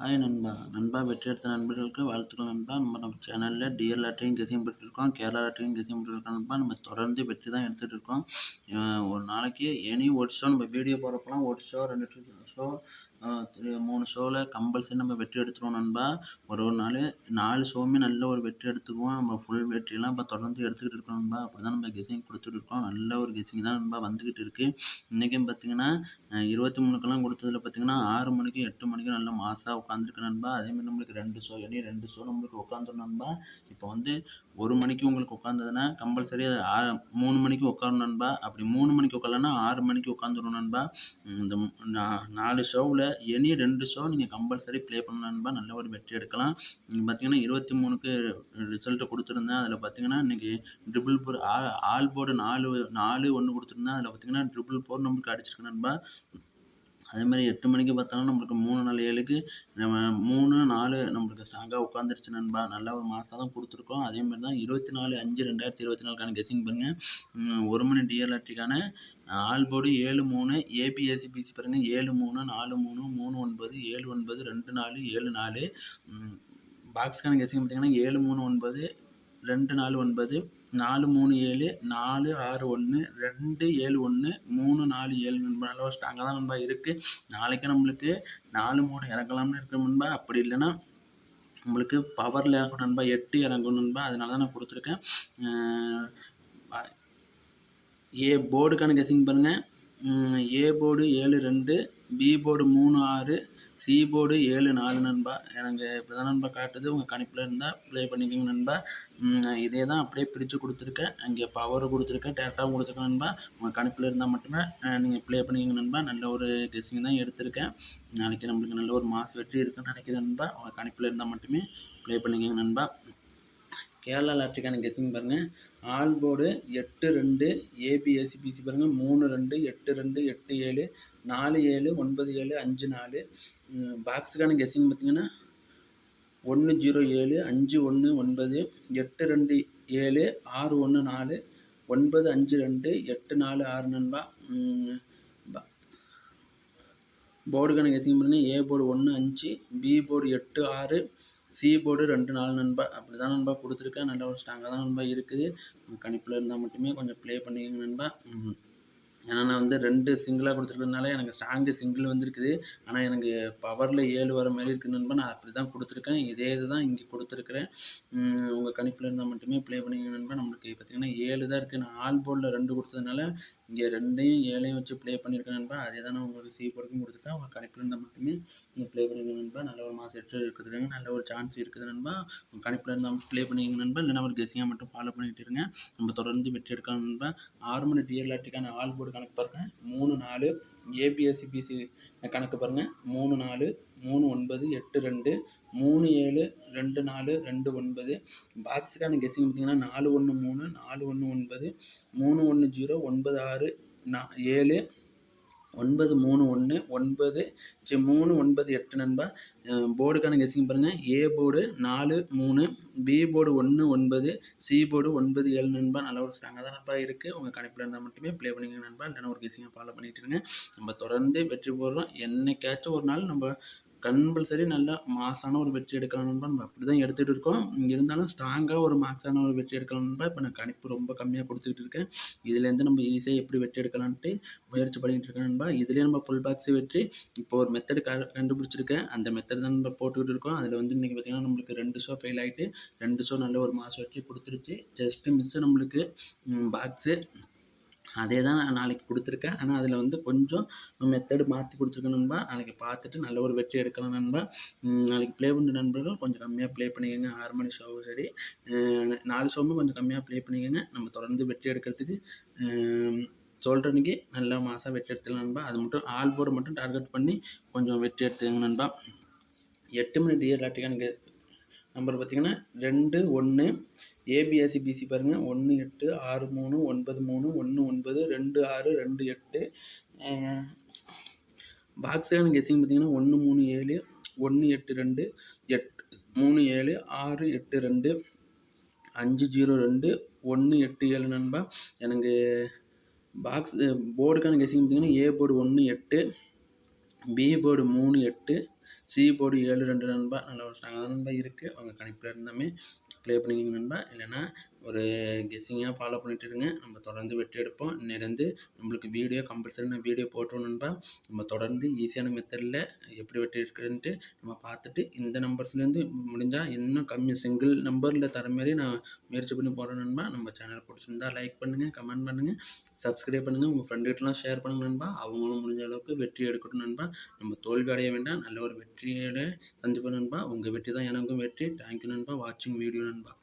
Hi நண்பா. நண்பா வெற்றி எடுத்த நண்பர்களுக்கு வாழ்த்துக்கள் நண்பா. நம்ம நம்ம சேனலில் டிஎல் லாட்டரியும் கெசியம் பெற்றிருக்கோம் கேரளா லாட்டரியும் கெசியம் பெற்றிருக்கோம் நண்பா. நம்ம தொடர்ந்து வெற்றி தான் எடுத்துகிட்டு இருக்கோம். ஒரு நாளைக்கு எனி ஒரு ஷோ நம்ம வீடியோ போகிறப்பலாம் ஒரு ஷோ ரெண்டு ஷோ மூணு ஷோவில் கம்பல்சரி நம்ம வெற்றி எடுத்துருவோம் நண்பா. ஒரு ஒரு நாள் நாலு ஷோவுமே நல்ல ஒரு வெற்றி எடுத்துக்குவோம். நம்ம ஃபுல் வெற்றியெல்லாம் இப்போ தொடர்ந்து எடுத்துக்கிட்டு இருக்கோம் நண்பா. அப்படி தான் நம்ம கெஸிங் கொடுத்துட்டு இருக்கோம். நல்ல ஒரு கெஸிங் தான் நண்பா வந்துக்கிட்டு இருக்குது இன்றைக்கும் பார்த்தீங்கன்னா இருபத்தி மூணுக்கெல்லாம் கொடுத்ததுல பார்த்தீங்கன்னா ஆறு மணிக்கு எட்டு மணிக்கு நல்ல மாசாக உட்காந்துருக்கு நண்பா. அதேமாதிரி நம்மளுக்கு ரெண்டு ஷோ இனி ரெண்டு ஷோ நம்மளுக்கு உட்காந்துரும் நண்பா. இப்போ வந்து ஒரு மணிக்கு உங்களுக்கு உட்காந்ததுன்னா கம்பல்சரி அது ஆறு மூணு மணிக்கு உட்காரும் நண்பா. அப்படி மூணு மணிக்கு உட்காரலன்னா ஆறு மணிக்கு உட்காந்துரும் நண்பா. இந்த நாலு ஷோவில் எனி ரெண்டு ஷோ நீங்கள் கம்பல்சரி ப்ளே பண்ணணும் நண்பா. நல்ல ஒரு வெற்றி எடுக்கலாம். நீங்கள் பார்த்தீங்கன்னா இருபத்தி மூணுக்கு ரிசல்ட்டு கொடுத்துருந்தேன். அதில் பார்த்தீங்கன்னா இன்றைக்கி ட்ரிபிள் ஃபோர் ஆல் போர்டு நாலு நாலு ஒன்று கொடுத்துருந்தேன். அதில் பார்த்தீங்கன்னா ட்ரிபிள் ஃபோர் நம்மளுக்கு அடிச்சிருக்கு நண்பா. அதே மாதிரி எட்டு மணிக்கு பார்த்தாலும் நம்மளுக்கு மூணு நாலு ஏழுக்கு நம்ம மூணு நாலு நம்மளுக்கு ஸ்ட்ராங்காக உட்காந்துருச்சு நண்பா. நல்ல ஒரு மாதம் தான் கொடுத்துருக்கோம். அதே மாதிரி தான் இருபத்தி நாலு அஞ்சு ரெண்டாயிரத்தி இருபத்தி நாலுக்கான கெஸிங் பாருங்கள் ஒரு மணி டிஎல்ஆர்டிக்கான ஆல் போர்டு ஏழு மூணு ஏபிஎஸ்சி பிசி பாருங்கள் ஏழு மூணு நாலு மூணு மூணு ஒன்பது ஏழு ஒன்பது ரெண்டு நாலு ஏழு நாலு. பாக்ஸ்க்கான கெஸிங் பார்த்தீங்கன்னா ஏழு மூணு ஒன்பது ரெண்டு நாலு ஒன்பது. நாலு மூணு ஏழு நாலு ஆறு ஒன்று ரெண்டு ஏழு ஒன்று மூணு நாலு ஏழு நண்பா நல்லா ஸ்ட்ராங்காக தான் நண்பா இருக்குது நாளைக்கு நம்மளுக்கு நாலு மூணு இறங்கலாம்னு இருக்க நண்பா. அப்படி இல்லைன்னா நம்மளுக்கு பவரில் இறங்கணும் நண்பா எட்டு இறங்கும் நண்பா. அதனால தான் நான் கொடுத்துருக்கேன். ஏ போர்டுக்கான கெஸிங் பாருங்கள் ஏ போர்டு ஏழு ரெண்டு பி போர்டு மூணு ஆறு சி போர்டு ஏழு நாலு நண்பா. எனக்கு இப்படி தான் நண்பா காட்டுது. உங்கள் கணிப்பில் இருந்தால் ப்ளே பண்ணிக்கோங்க நண்பா. இதே தான் அப்படியே பிரித்து கொடுத்துருக்கேன். அங்கே பவர் கொடுத்துருக்கேன். டேரெக்டாகவும் கொடுத்துருக்கேன் நண்பா. உங்கள் கணிப்பில் இருந்தால் மட்டுமே நீங்கள் ப்ளே பண்ணிக்கோங்க நண்பா. நல்ல ஒரு கெஸ்ஸிங் தான் எடுத்திருக்கேன். நாளைக்கு நம்மளுக்கு நல்ல ஒரு மாஸ் வெற்றி இருக்குன்னு நினைக்கிறேன் நண்பா. உங்கள் கணிப்பில் இருந்தால் மட்டுமே ப்ளே பண்ணிக்கோங்க நண்பா. கேரளா லாட்ரிக்கான கெஸிங் பாருங்கள் ஆல் போர்டு எட்டு ரெண்டு ஏபிஎஸ்சிபிசி பாருங்கள் மூணு ரெண்டு எட்டு ரெண்டு எட்டு ஏழு நாலு ஏழு ஒன்பது ஏழு அஞ்சு நாலு. பாக்ஸுக்கான கெஸ்ஸிங் பார்த்தீங்கன்னா ஒன்று ஜீரோ ஏழு அஞ்சு ஒன்று ஒன்பது எட்டு ரெண்டு ஏழு ஆறு ஒன்று நாலு ஒன்பது அஞ்சு ரெண்டு எட்டு நாலு ஆறு நண்பா. போர்டுக்கான கெஸ்ஸிங் பாருங்கள் ஏ போர்டு ஒன்று அஞ்சு பி போர்டு எட்டு ஆறு சி போர்டு ரெண்டு நாலு நண்பா அப்படி தான் நண்பா கொடுத்துருக்கேன். நல்ல ஒரு ஸ்ட்ராங்காக தான் நண்பா இருக்குது. கணிப்பில் இருந்தால் மட்டுமே கொஞ்சம் ப்ளே பண்ணிக்கங்க நண்பா. ஏன்னா நான் வந்து ரெண்டு சிங்கிளாக கொடுத்துருக்கறதுனால எனக்கு ஸ்ட்ராங்கு சிங்கிள் வந்திருக்குது. ஆனால் எனக்கு பவரில் ஏழு வர மாதிரி இருக்குன்னு நான் அப்படி தான் கொடுத்துருக்கேன். இதே இது தான் இங்கே கொடுத்துருக்குறேன். உங்கள் கணிப்பில் இருந்தால் மட்டுமே ப்ளே பண்ணிக்கோங்க நண்பா. நம்மளுக்கு பார்த்தீங்கன்னா ஏழு தான் இருக்குது நான் ஆல் போர்டில் ரெண்டு கொடுத்ததுனால இங்கே ரெண்டையும் ஏழையும் வச்சு ப்ளே பண்ணியிருக்கேன் நண்பா. அதே தான் நான் உங்களுக்கு சி போர்டுக்கும் கொடுத்துருக்கேன். உங்கள் கணிப்பில் இருந்தால் மட்டுமே நீங்கள் ப்ளே பண்ணிக்கோங்க நண்பா. நல்ல ஒரு மாதம் எட்டு இருக்குதுங்க நல்ல ஒரு சான்ஸ் இருக்குது நண்பா. உங்கள் கணிப்பில் இருந்தால் ப்ளே பண்ணிக்கோங்க நண்பா. இல்லைன்னா ஒரு கெசியாக மட்டும் ஃபாலோ பண்ணிட்டு இருங்க. நம்ம தொடர்ந்து வெற்றி எடுக்கலாம் நண்பா. ஆறு மணி டிஎல்ஆர்டிக்கான ஆல் போர்டு கணக்கு பாருங்கள் மூணு நாலு. ஏபிஎஸ்சி பிசி கணக்கு பாருங்கள் மூணு நாலு. மூணு ஒன்பது எட்டு ரெண்டு. மூணு ஏழு. ரெண்டு நாலு. ரெண்டு ஒன்பது. பாக்ஸுக்கான கெஸ்ஸிங் பார்த்தீங்கன்னா நாலு ஒன்று மூணு. நாலு ஒன்று ஒன்பது. மூணு ஒன்று ஜீரோ ஒன்பது ஆறு நா ஏழு. ஒன்பது மூணு ஒன்று ஒன்பது சி மூணு ஒன்பது எட்டு நண்பா. போர்டுக்கான கெஸிங் பாருங்கள் ஏ போர்டு நாலு மூணு பி போர்டு ஒன்று ஒன்பது சி போர்டு ஒன்பது ஏழு நண்பா. நல்ல ஒரு ஸ்ட்ராங்காக தான் நண்பா இருக்குது உங்கள் கணிப்பில் இருந்தால் மட்டுமே ப்ளே பண்ணிங்க நண்பா. இல்லைன்னா ஒரு கெஸிங்கை ஃபாலோ பண்ணிட்டு இருங்க. நம்ம தொடர்ந்து வெற்றி போடுறோம் என்னைக்காச்சும் ஒரு நாள் நம்ம கம்பல்சரி நல்லா மாசான ஒரு வெற்றி எடுக்கலாம் நண்பா. நம்ம அப்படி தான் எடுத்துகிட்டு இருக்கோம் இருந்தாலும் ஸ்ட்ராங்காக ஒரு மார்க்ஸான ஒரு வெற்றி எடுக்கலாம் நண்பா. இப்போ நான் கணிப்பு ரொம்ப கம்மியாக கொடுத்துக்கிட்டு இருக்கேன். இதுலேருந்து நம்ம ஈஸியாக எப்படி வெற்றி எடுக்கலான்ட்டு முயற்சி பண்ணிகிட்டு இருக்கேன் நண்பா. இதுலேயே நம்ம ஃபுல் பாக்ஸ் வெற்றி. இப்போ ஒரு மெத்தடு க கண்டுபிடிச்சிருக்கேன். அந்த மெத்தட் தான் நம்ம போட்டுக்கிட்டு இருக்கோம். அதில் வந்து இன்றைக்கி பார்த்திங்கன்னா நம்மளுக்கு ரெண்டு ஷோ ஃபெயில் ஆகிட்டு ரெண்டு ஷோ நல்ல ஒரு மாதம் வெற்றி கொடுத்துருச்சு. ஜஸ்ட்டு மிஸ்ஸு நம்மளுக்கு பாக்ஸு அதே தான் நான் நாளைக்கு கொடுத்துருக்கேன். ஆனால் அதில் வந்து கொஞ்சம் மெத்தடு மாற்றி கொடுத்துருக்கேன் நண்பா. நாளைக்கு பார்த்துட்டு நல்ல ஒரு வெற்றி எடுக்கலாம் நண்பா. நாளைக்கு ப்ளே பண்ணுற நண்பர்கள். கொஞ்சம் கம்மியாக ப்ளே பண்ணிக்கோங்க. ஆறு மணி ஷோவும் சரி. நாலு ஷோவுமே கொஞ்சம் கம்மியாக ப்ளே பண்ணிக்கோங்க. நம்ம தொடர்ந்து வெற்றி எடுக்கிறதுக்கு சொல்கிறனுக்கு நல்லா மாதம் வெற்றி எடுத்துக்கலாம் நண்பா. அது மட்டும் ஆல் போர்டு மட்டும் டார்கெட் பண்ணி கொஞ்சம் வெற்றி எடுத்துக்கங்க நண்பா. எட்டு மணி டிஎர் எனக்கு நம்பர் பார்த்தீங்கன்னா ரெண்டு ஒன்று. ஏபிஎஸ்சி பிசி பாருங்கள் ஒன்று எட்டு ஆறு மூணு ஒன்பது மூணு ஒன்று ஒன்பது ரெண்டு ஆறு ரெண்டு எட்டு. பாக்ஸுக்கான கெஸிங் பார்த்தீங்கன்னா ஒன்று மூணு ஏழு ஒன்று எட்டு ரெண்டு எட் மூணு ஏழு ஆறு எட்டு ரெண்டு அஞ்சு ஜீரோ ரெண்டு ஒன்று எட்டு ஏழு நண்பா. எனக்கு பாக்ஸ் போர்டுக்கான கெஸிங் பார்த்தீங்கன்னா ஏ போர்டு ஒன்று எட்டு பி போர்டு மூணு எட்டு சி போர்டு ஏழு ரெண்டு நண்பா நல்ல ஒரு ஸ்ட்ராங்காக நண்பா இருக்குது உங்கள் கணிப்பில் இருந்தாமே. ப்ளே பண்ணிக்கிங்க நண்பா. இல்லைன்னா ஒரு கெஸ்ஸிங்காக ஃபாலோ பண்ணிட்டு இருங்க. நம்ம தொடர்ந்து வெற்றி எடுப்போம். இன்னிலேருந்து நம்மளுக்கு வீடியோ கம்பல்சரி நான் வீடியோ போட்டுருவோம் நண்பா. நம்ம தொடர்ந்து ஈஸியான மெத்தடில் எப்படி வெற்றி எடுக்கிறதுன்ட்டு நம்ம பார்த்துட்டு இந்த நம்பர்ஸ்லேருந்து முடிஞ்சால் இன்னும் கம்மி சிங்கிள் நம்பரில் தர மாதிரி நான் முயற்சி பண்ணி போகிறேன் நண்பா. நம்ம சேனல் பிடிச்சிருந்தா லைக் பண்ணுங்கள் கமெண்ட் பண்ணுங்கள் சப்ஸ்கிரைப் பண்ணுங்கள் உங்கள் ஃப்ரெண்டுகிட்டலாம் ஷேர் பண்ணுங்கள் நண்பா. அவங்களும் முடிஞ்ச அளவுக்கு வெற்றி எடுக்கட்டும் நண்பா. நம்ம தோல்வி அடைய வேண்டாம். நல்ல ஒரு வெற்றியோட சந்திப்போம் நண்பா. உங்கள் வெற்றி தான் எனக்கும் வெற்றி. தேங்க்யூ நண்பா. வாட்சிங் வீடியோ நண்பா. Mbappe.